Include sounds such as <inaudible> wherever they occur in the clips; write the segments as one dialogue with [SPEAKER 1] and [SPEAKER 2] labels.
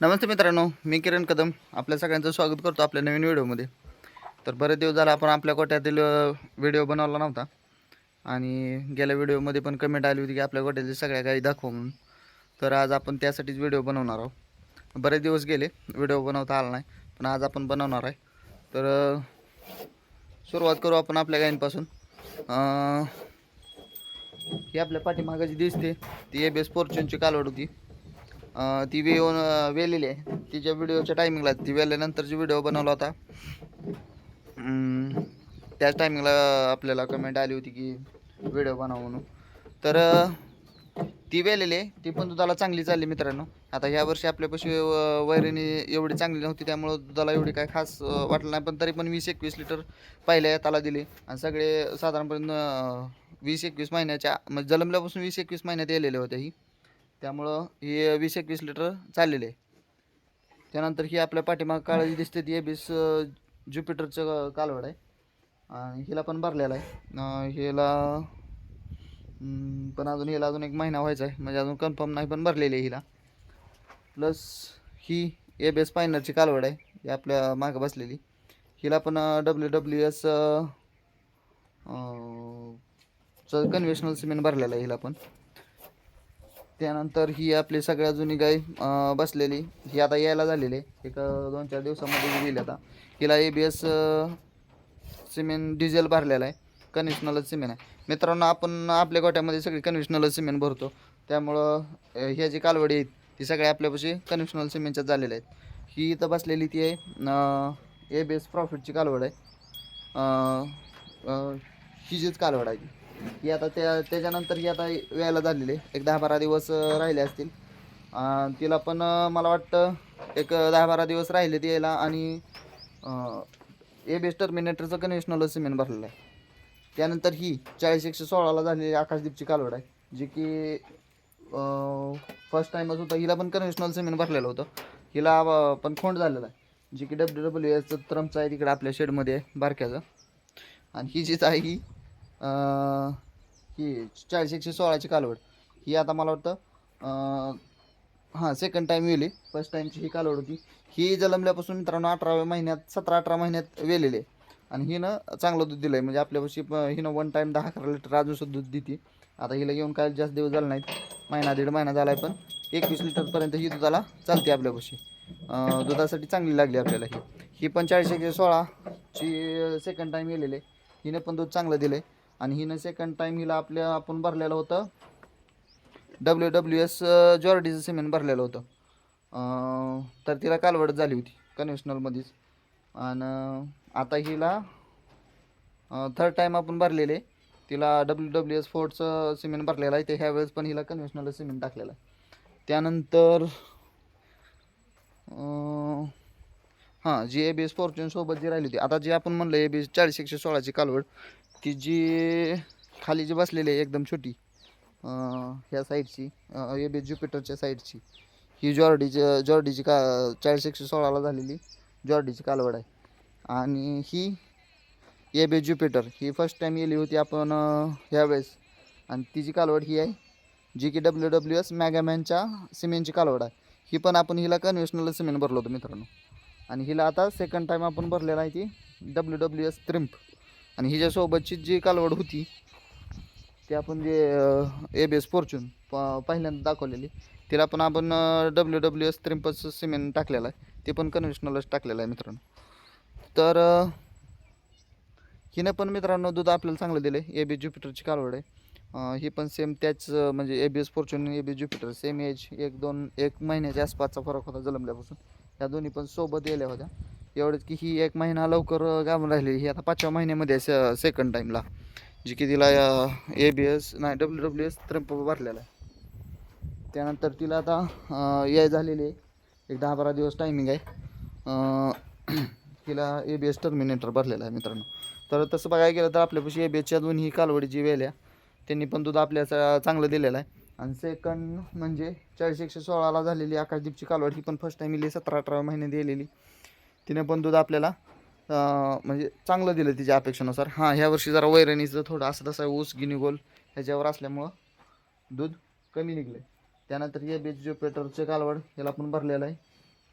[SPEAKER 1] नमस्ते मित्रांनो मी किरण कदम. आपल्या सगळ्यांचं स्वागत करतो आपल्या नवीन व्हिडिओमध्ये. तर बरेच दिवस झाला आपण आपल्या गोट्यातील व्हिडिओ बनवला नव्हता. आणि गेल्या व्हिडिओमध्ये पण कमेंट आली होती की आपल्या गोट्यातील सगळ्या गाई दाखवा म्हणून. तर आज आपण त्यासाठीच व्हिडिओ बनवणार आहोत. बरेच दिवस गेले व्हिडिओ बनवता आला नाही पण आज आपण बनवणार आहे. तर सुरुवात करू आपण आपल्या गायींपासून. ही आपल्या पाठीमागाची दिसते ती ए बी एस फॉर्च्युनची कालवड होती. ती वे येऊन वेलेली आहे. तिच्या व्हिडिओच्या टायमिंगला ती वेल्यानंतरची व्हिडिओ बनवला होता. त्याच टायमिंगला आपल्याला कमेंट आली होती की व्हिडिओ बनवा म्हणून. तर ती वेलेली आहे. ती पण दुधाला चांगली चालली मित्रांनो. आता ह्या वर्षी आपल्यापाशी वैरणी एवढी चांगली नव्हती त्यामुळं दुधाला एवढी काय खास वाटलं नाही. पण तरी पण वीस एकवीस लिटर पहिल्या त्याला दिली. आणि सगळे साधारणपणे वीस एकवीस महिन्याच्या म्हणजे जन्मल्यापासून वीस एकवीस महिन्यात येलेले होते ही. त्यामुळं हे वीस एकवीस लिटर चाललेले आहे. त्यानंतर ही आपल्या पाठीमाग काळजी दिसते ती एबीस ज्युपिटरचं कालवड आहे. आणि हिला पण भरलेला आहे. हिला पण अजून हिला अजून एक महिना व्हायचा आहे. म्हणजे अजून कन्फर्म नाही पण भरलेली आहे हिला. Plus he A B S पायनरची कालवड आहे ही आपल्या मागं बसलेली. हिला पण डब्ल्यू डब्ल्यू एस चं कन्व्हेशनल सिमेंट भरलेलं आहे हिला पण. त्यानंतर ही आपली सगळ्या जुनी गाय बसलेली. ही आता यायला झालेली आहे. एक दोन चार दिवसामध्ये गेली आता. हिला A B S semen Diesel भरलेला आहे. कन्व्हेशनलच सिमेंट आहे. मित्रांनो आपण आपल्या गोट्यामध्ये सगळी कन्व्हेशनलच सिमेंट भरतो. त्यामुळं ह्या जी कालवडी आहेत ती सगळ्या आपल्यापाशी कन्व्हेशनल सिमेंटच्या झालेल्या आहेत. ही इथं बसलेली ती आहे ए बी एस प्रॉफिटची कालवड आहे. ही जीच कालवड आहे. ही आता त्या त्याच्यानंतर ही आता वेळेला झालेली आहे. एक दहा बारा दिवस राहिले असतील. तिला पण मला वाटतं एक दहा बारा दिवस राहिले ती यायला आणि ए बेस टर्मिनेटरचं कन्व्हेशनल सिमेंट भरलेलं आहे. त्यानंतर ही चाळीस एकशे सोळाला झालेली आकाशदीपची कालवड आहे जी की फर्स्ट टाईमच होतं. हिला पण कन्व्हेशनल सिमेंट भरलेलं होतं. हिला पण खोंड झालेला आहे. जी की डब्ल्यू डब्ल्यू एसचं त्रमचं आहे तिकडे आपल्या शेडमध्ये आहे बारक्याचं. आणि ही जीच आहे ही ही चाळीस एकशे सोळाची कालवड. ही आता मला वाटतं हां सेकंड टाईम वेली फर्स्ट टाईमची ही कालवड होती. ही जन्मल्यापासून मित्रांनो अठराव्या महिन्यात सतरा अठरा महिन्यात वेलेली आहे. आणि हिनं चांगलं दूध दिलं आहे म्हणजे आपल्यापाशी हिनं वन टाईम दहा अकरा लिटर अजूनसुद्धा दूध देते. आता हिला घेऊन काय जास्त दिवस झाला नाहीत. महिना दीड महिना झाला आहे पण एकवीस लिटरपर्यंत ही दुधाला चालते आपल्यापाशी दुधासाठी चांगली लागली आपल्याला ही. ही पण चाळीस एकशे सोळाची सेकंड टाईम गेलेली आहे. हिनं पण दूध चांगलं दिलं आहे आणि हिनं सेकंड टाईम हिला आपल्या आपण भरलेलं होतं. डब्ल्यू डब्ल्यू एस जॉर्डीचं सिमेंट भरलेलं होतं. तर तिला कालवड झाली होती कन्व्हेशनलमध्येच आणि आता हिला थर्ड टाईम आपण भरलेले. तिला डब्ल्यू डब्ल्यू एस फोर्टचं सिमेंट भरलेलं आहे ते ह्यावेळेस पण हिला कन्व्हेशनल सिमेंट टाकलेलं आहे. त्यानंतर हां जी ए बी एस फॉर्च्यूनसोबत जी राहिली होती. आता जे आपण म्हणलं ए बी एस चाळीस एकशे सोळाची कालवड ती जी खाली जी बसलेली आहे एकदम छोटी ह्या साईडची ए बी ज्युपिटरच्या साईडची ही जॉर्डीची जॉर्डीची का चाळीस एकशे सोळाला झालेली जॉर्डीची कालवड आहे. आणि ही ए बी ज्युपिटर ही फर्स्ट टाईम येली होती आपण ह्यावेळेस. आणि तिची कालवड ही आहे जी की डब्ल्यू डब्ल्यू एस मॅगामॅनच्या सिमेंटची कालवड आहे. ही पण आपण हिला कन्व्हेशनल सिमेंट भरलो होतो मित्रांनो. आणि हिला आता सेकंड टाईम आपण भरलेला आहे ती डब्ल्यू डब्ल्यू एस त्रिम्प आणि हिच्यासोबतची जी कालवड होती ती आपण जे ए बी एस फॉर्च्यून प पहिल्यांदा दाखवलेली तिला पण आपण डब्ल्यू डब्ल्यू एस त्रिम्पचं सिमेंट टाकलेलं आहे. ते पण कन्व्हेशनलच टाकलेलं आहे मित्रांनो. तर हिनं पण मित्रांनो दूध आपल्याला चांगलं दिलं आहे ए बी ज्युपिटरची कालवड आहे. ही पण सेम त्याच म्हणजे A B S Fortune A B Jupiter same age एक दोन एक महिन्याच्या आसपासचा फरक होता जन्मल्यापासून. या दोन्ही पण सोबत गेल्या होत्या. एवढंच की ही एक महिना लवकर गाबून राहिली. ही आता पाचव्या महिन्यामध्ये आहे सेकंड टाईमला जी की तिला ए बी एस नाही डब्ल्यू डब्ल्यू एस त्रिंप भरलेला आहे. त्यानंतर तिला आता याय झालेली आहे. एक दहा बारा दिवस टायमिंग आहे. <clears throat> तिला ए बी एस टर्मिनेटर भरलेला आहे मित्रांनो. तर तसं बघायला गेलं तर आपल्यापाशी ए बी एसच्या दोन्ही कालवडी जी वेल्या त्यांनी पण दूध आपल्याला चांगलं दिलेलं आहे. आणि सेकंड म्हणजे चाळीस एकशे सोळाला झालेली आकाशदीपची कालवड ही पण फर्स्ट टाईम इली सतरा अठरा महिने दिलेली. तिने पण दूध आपल्याला म्हणजे चांगलं दिलं तिच्या अपेक्षेनुसार. हां ह्या वर्षी जरा वैरणीचं थोडं असं तसं ऊस गिनीगोल ह्याच्यावर असल्यामुळं दूध कमी निघलं त्यानंतर ए बी जो पेट्रोलचे कालवड याला पण भरलेलं आहे.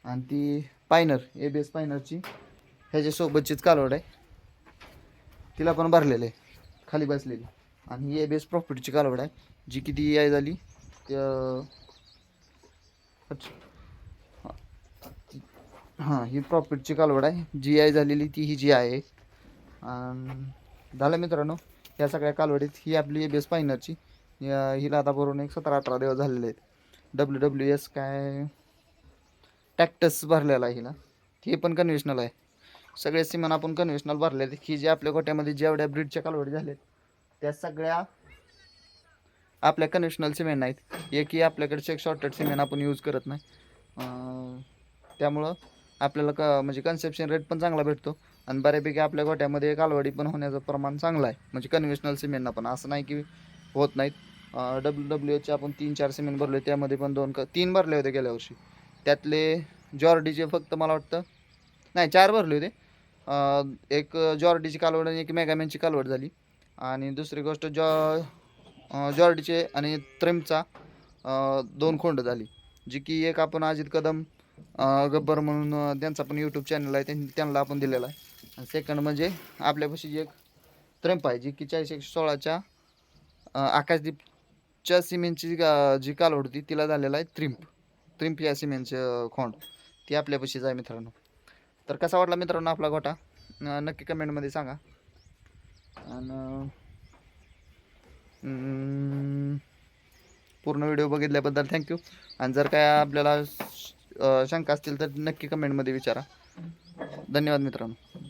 [SPEAKER 1] आणि ती पायनर ए बी एस पायनरची ह्याच्यासोबतचीच कालवड आहे. तिला पण भरलेलं आहे खाली बसलेली. आणि ए बी एस प्रॉफिटची कालवड आहे जी किती याय झाली त्या- अच्छा. हां ही प्रॉफिटची कालवड आहे. जी आय झालेली ती ही जी आहे. आणि झालं मित्रांनो या सगळ्या कालवडीत ही आपली ए बी एस पायनरची. हिला आता भरून एक सतरा अठरा दिवस झालेले आहेत. डब्ल्यू डब्ल्यू एस काय टॅक्टस भरलेला आहे हिला. हे पण कन्व्हेशनल आहे. सगळे सिमन आपण कन्व्हेशनल भरले आहेत ही जी आपल्या गोट्यामध्ये जेवढ्या ब्रीडच्या कालवडी झाल्यात त्या सगळ्या आपल्या कन्व्हेशनल सिमेंट नाहीत. एकही आपल्याकडचे एक शॉर्टेड सिमेंट आपण यूज करत नाही. त्यामुळं आपल्याला क म्हणजे कन्सेप्शन रेट पण चांगला भेटतो. आणि बऱ्यापैकी आपल्या गोट्यामध्ये कालवडी पण होण्याचं प्रमाण चांगलं आहे. म्हणजे कन्व्हेशनल सिमेंटना पण असं नाही की होत नाहीत. डब्ल्यू डब्ल्यू एचचे आपण तीन चार सिमेंट भरले त्यामध्ये पण दोन क तीन भरले होते गेल्या वर्षी. त्यातले जॉर्डीचे फक्त मला वाटतं नाही चार भरले होते. एक जॉर्डीची कालवड आणि एक मेगामॅनची कालवड झाली. आणि दुसरी गोष्ट जॉ जॉर्डीचे आणि त्रिमचा दोन खोंड झाली. जी की एक आपण अजित कदम गब्बर म्हणून त्यांचा पण यूट्यूब चॅनल आहे त्यांना आपण दिलेला आहे. आणि सेकंड म्हणजे आपल्यापाशी जी एक त्रिंप आहे जी की चाळीस एकशे सोळाच्या आकाशदीपच्या सिमेंटची जी का- जी कालवड होती तिला झालेला आहे त्रिंप त्रिंप या सिमेंटचं खोंड. ती आपल्यापाशीच आहे मित्रांनो. तर कसा वाटला मित्रांनो आपला गोटा नक्की कमेंटमध्ये सांगा. आणि पूर्ण व्हिडिओ बघितल्याबद्दल थँक्यू आणि जर काय आपल्याला शंका असतील तर नक्की कमेंटमध्ये विचारा. धन्यवाद मित्रांनो.